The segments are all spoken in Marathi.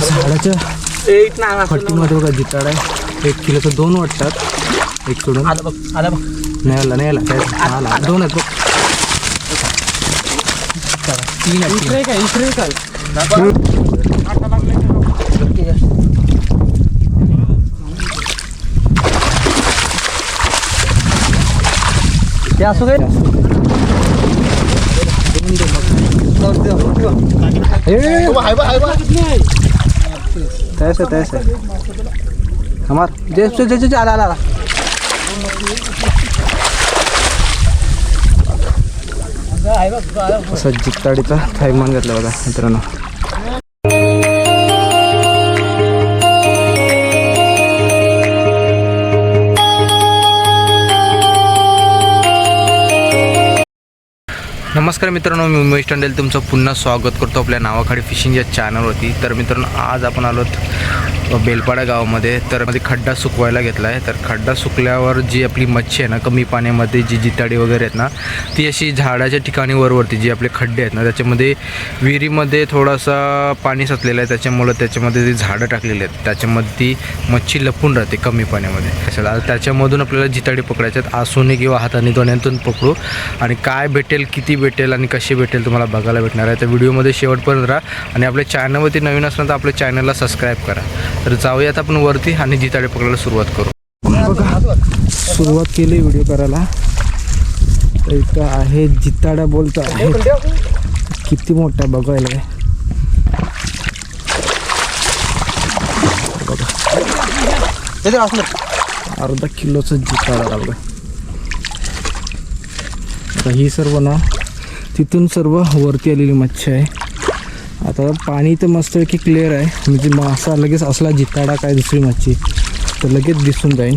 झाडाच्या फट्टीमध्ये बघा जिताड आहे. एक किलोचं दोन वाटतात. एक सोडून आलं बघ आलं बघ. नाही आला नाही आला काय आला. दोन आहेत बघ. तीन तीन. काय इकडे काय ते असू दे. तैसे तैसे हमार जे जे जे आला आला आला. ताडीचा जिताडीचा थैमान घेतला बघा मित्रांनो नमस्कार मित्रांनो मी उमेश टंडेल. तुमचं पुन्हा स्वागत करतो आपल्या नावाखाडी फिशिंग या चॅनलवरती तर मित्रांनो आज आपण आलोत बेलपाडा गावामध्ये. तर मध्ये खड्डा सुकवायला घेतला आहे तर खड्डा सुकल्यावर जी आपली मच्छी आहे ना कमी पाण्यामध्ये जी जिताडी वगैरे आहेत ना ती अशी झाडाच्या ठिकाणी वरवरती जी आपले खड्डे आहेत ना त्याच्यामध्ये विहिरीमध्ये थोडासा पाणी साचलेलं आहे. त्याच्यामुळं त्याच्यामध्ये जी झाडं टाकलेली आहेत. त्याच्यामध्ये ती मच्छी लपून राहते कमी पाण्यामध्ये. कशाला त्याच्यामधून आपल्याला जिताडी पकडायच्या आहेत आसूने किंवा हाताने दोन्यांतून पकडू. आणि काय भेटेल किती भेटेल आणि कशी भेटेल तुम्हाला बघायला भेटणार आहे. तर व्हिडिओमध्ये शेवटपर्यंत राहा आणि आपल्या चॅनलवरती नवीन असलं तर आपल्या चॅनलला सबस्क्राईब करा. तर जाऊयात आपण वरती आणि जिताडे पकडायला सुरुवात करू. बघा सुरुवात केली व्हिडिओ करायला. तर इथं आहे जिताडा बोलतो आहे. किती मोठा आहे बघायला आहे. अर्धा किलोचं जिताडा लागलं आता ही सर्व ना तिथून सर्व वरती आलेली मच्छी आहे. आता पाणी तर मस्त की क्लिअर आहे. म्हणजे मग असा लगेच असला जिताडा काय दुसरी मच्छी. तर लगेच दिसून जाईल.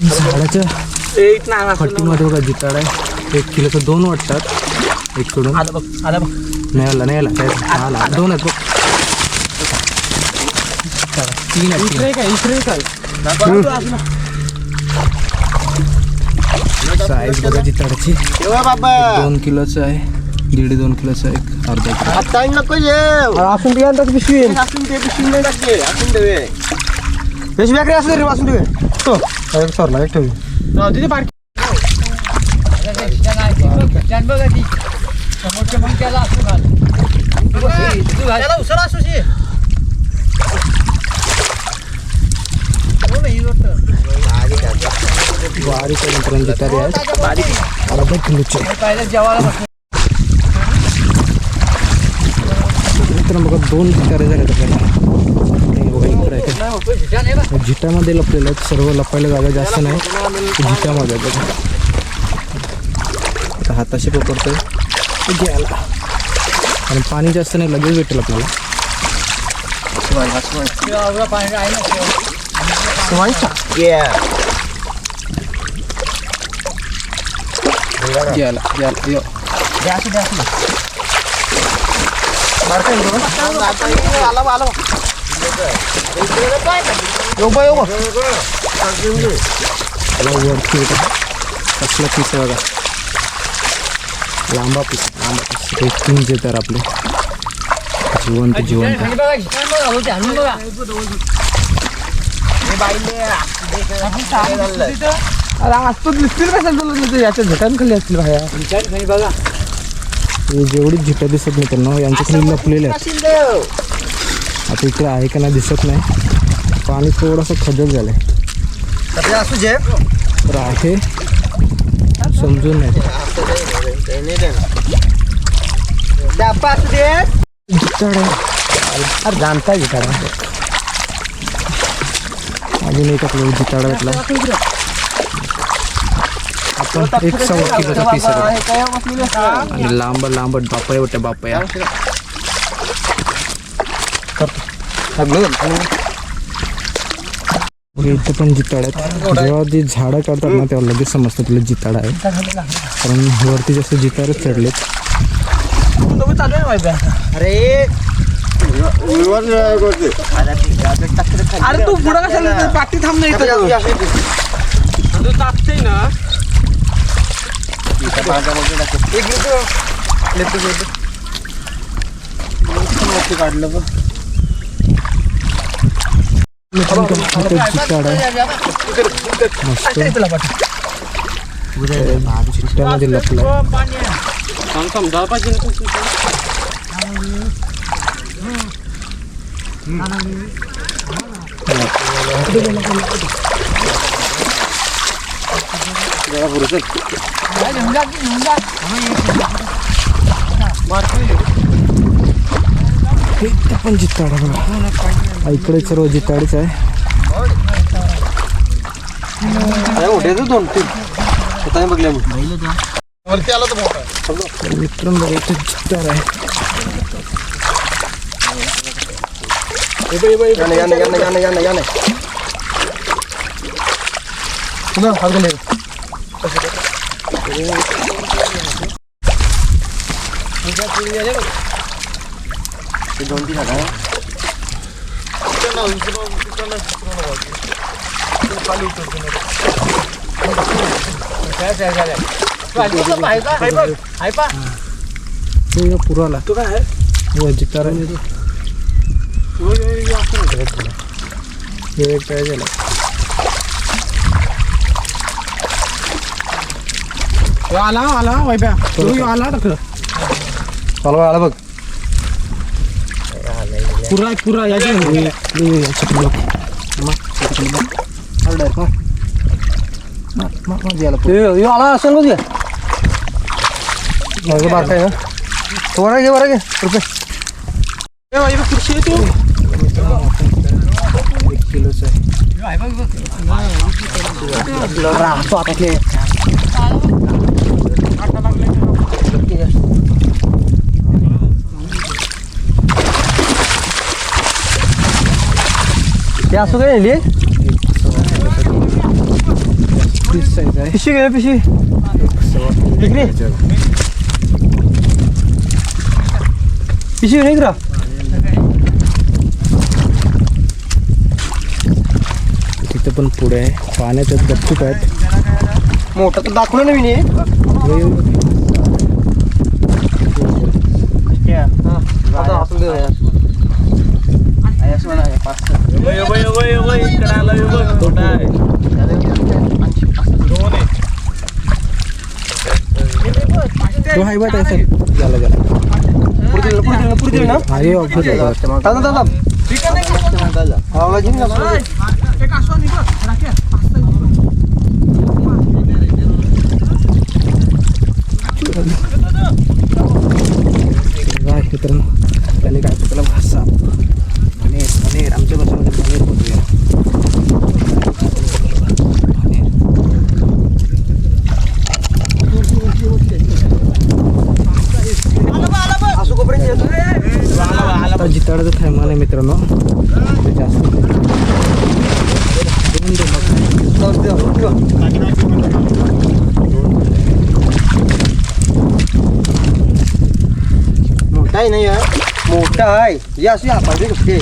झाडाच्या फट्टीमध्ये बघा जिताडा आहे. एक किलोचं दोन वाटतात. एक सोडून. आलं बघ आलं बघ. नाही आला नाही आला काय आला. दोन आहेत बघ. तीन इकडे काय साईज बघा जिताडाची दोन किलोचं आहे दीड दोन किलोचं आहे एक अर्धा किलो. असून दे आणतात पिशवी असून ते पिशवी नाही टाकते. असून दे. पिशवी काय असं रे असून दे. तो सरला एक ठेवी. तिथे पार्क बारीक आहे मित्रांनो आहेत अर्धा किलोचे मित्रांनो बघा दोन जितारे झाले आपल्याला हे बघा इकडे आहे का? जिटामध्ये लपलेलं आहेत सर्व लपायला जागा जास्त नाही आहे बघा आता हाताशी पकडतोय ते घ्यायला आणि पाणी जास्त नाही लगेच भेटेल आपल्याला घ्यायला घ्यायला यो. त्याला वरती होतं कसला पीस बघा लांबा पीस लांबा पीस ते तीन जेतर आपले जिवंत जिवंत असतो दिसतील कसं तुला याच्या झटान खाली असतील भाया हे जेवढी झिटं दिसत नाही त्यांना यांच्या खाली लपलेले आहेत. आता इकडे आहे का नाही दिसत नाही. पाणी थोडंसं खजत झालंय. असू जे. तर आहे. समजून नाही. आहे. अरे जाणताय गिटार अजून एक आपल्याला जिताडा भेटला आपण एक सव्वा किलोचा पीस आणि लांब लांब बापया वाटतं बापया इथं पण जिताड आहेत. जेव्हा जे झाडं काढतात ना तेव्हा लगेच समजतं तुला जिताड आहे. कारण वरती जास्त जितारच चढलेत. अरे अरे तू पुढं कशाला पाठी थांब नाही तू तापते ना काढलं जाळ पाहिजे ना तू. जरा पुढे चल इथं पण जित्ताड बघा. इकडे सर्व जित्ताडीच आहे दोन तीन स्वतः बघले मी वरती आला तर मोठा तर मित्रांनो बघा इथं जित्ताड आहे याने याने याने याने याने याने पुन्हा हात घाले दोन तीन हजार तो पुराला तू काय आहे व जित्तार आहे हे एक काय झाला आला आला वायप्या तू आला टाकलं चालवा आला बघ पुरा पुरा याच्या आला असेल बघ माझं बार काय घे बरं घे रुपये खुर्शी तू एक किलोच आहे राहतो आता ते ते असं काय नेली तीस साईज आहे पिशवी घे पिशवी इकडे पिशवी नाही का तिथं पण पुढे आहे. पाण्यात गपचूप आहेत. मोठा तर दाखवलं ना मी आता असं दे यार. असं म्हणा, पाच सहा. तो हाय बट आहे सर. झाला झाला. पुढे दिलं, पुढे दिलं, पुढे दिलं ना हा हे ऑफिस आहे बघा. दादा दादा आवाज घेऊन जा, पुढे दे. काय मित्रांनो त्याने काय त्याला भाषा पनीर पनीर. आमच्या भाषेमध्ये पनीर बोलूया. जिताडाचं थैमान आहे मित्रांनो ते जास्त नाही. दोन दे मग. जाऊ दे, जाऊ दे. मोठा आहे नाही हा. मोठा आहे हे अशी हाताची आहे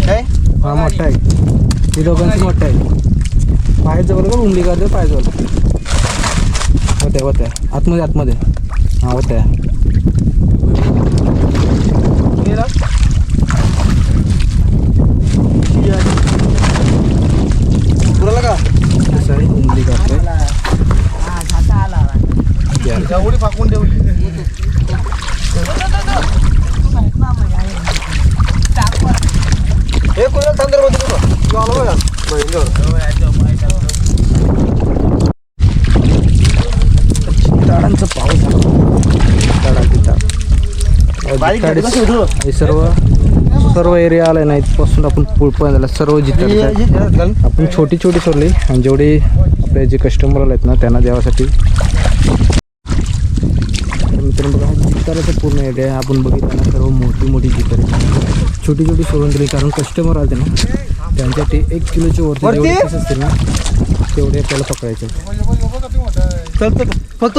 काय हा मोठा आहे हे दोघांचं मोठं आहे पायाचं बरोबर उंगली करते पायजवळ होत्या होत्या आतमध्ये आतमध्ये हा होत्या पुराला का कसं आहे उंगली करते द्यायला. एवढी फाकून ठेवली. हे आलो पाऊस सर्व सर्व एरिया आलाय ना इथपासून आपण पुढपर्यंत झाला. सर्व जिथं. आपण छोटी छोटी सोडली आणि जेवढे आपले जे कस्टमर आले आहेत ना त्यांना द्यावासाठी. मित्रांनो बघा जिताराचं पूर्ण एरिया आहे. आपण बघितलं ना सर्व मोठी मोठी जितर. छोटी छोटी सोडून दिली कारण कस्टमर आले ना. त्यांच्यासाठी एक किलोच्या वरती असतील ना तेवढे आपल्याला पकडायचे. फक्त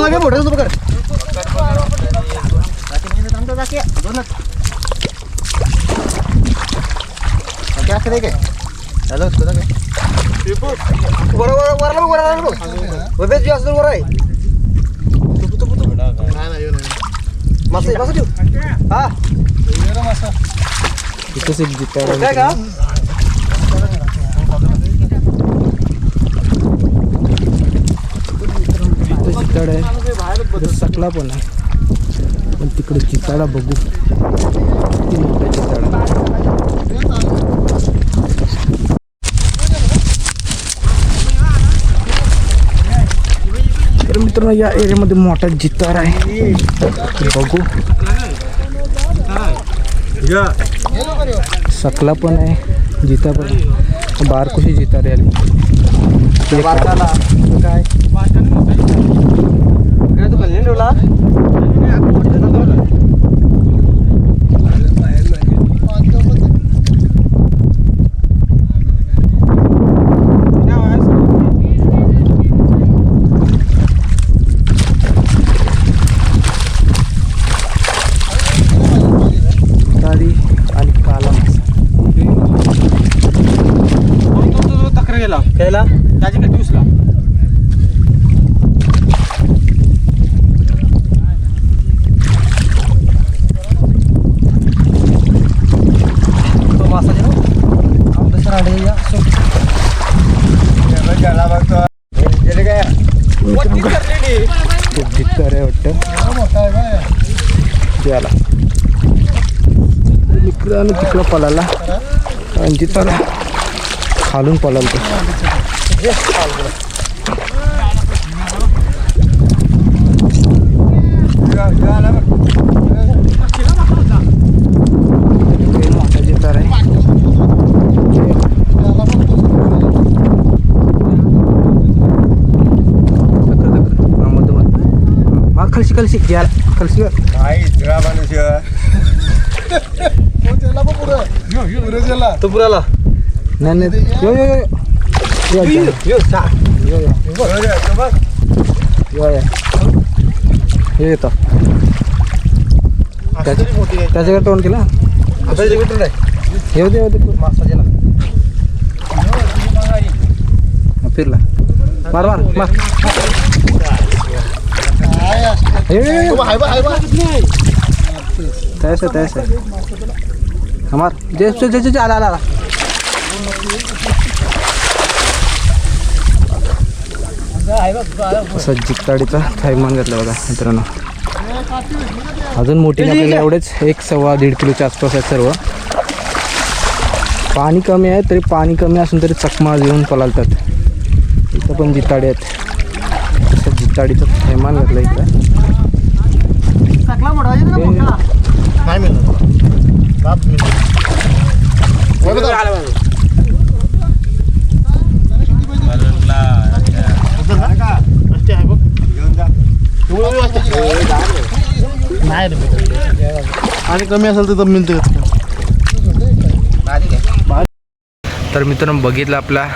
हॅलो बेस जास्त वर आहे. मासा मासा ठेव हा इथंच एक काय का जिताडा आहे सकला पण आहे पण तिकडे जिताडा बघू किती मोठा जिताडा तर मित्रांनो या एरियामध्ये मोठा जितार आहे. बघू. सकला पण आहे जिता पण आहे. बारकोशी जितार आहे. काय? काय तू खाली नाही ठेवला तारी आणि काला मासा तक्रार गेला त्याला त्याची कधी उचला तो मासा जे ना आपलं सर आडे या सो खूप जित्तर आहे वाटतं द्याला इकडं आणि तिकडं पळाला आणि जिताला खालून पळाल तो इकडे मोठा जितार आहे दकर, दकर. हा, मधोमध. हा, खालशी खालशी घ्या खालशी तो त्याच्याकडे तोंड केला आता आहे येऊ दे येऊ दे मासा फिरला मार मार मार ये, तयास आहे तयास आहे हा, मार जे जे आला आला। असा जित्ताडीचा थैमान घेतला बघा मित्रांनो. अजून मोठी नाही आपल्याला एवढेच एक सव्वा दीड किलोच्या आसपास आहेत सर्व. पाणी कमी आहे तरी पाणी कमी असून तरी चकमा येऊन पलालतात. इथं पण जिताडे आहेत. असं जिताडीचं थैमान घातलं इथं टाकला मोठा आहे ना मोठा नाही आणि कमी असेल तर मिळते तर मित्रांनो बघितलं आपला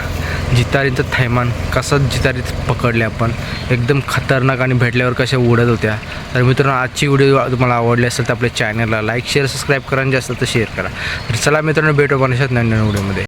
जितारीचं थैमान कसं जितारीत पकडले आपण. एकदम खतरनाक आणि भेटल्यावर कशा उडत होत्या. तर मित्रांनो आजची व्हिडिओ तुम्हाला आवडली असेल तर आपल्या चॅनलला लाईक शेअर सबस्क्राईब करा आणि जास्त तर शेअर करा. तर चला मित्रांनो भेटू पण नवीन नवीन व्हिडिओमध्ये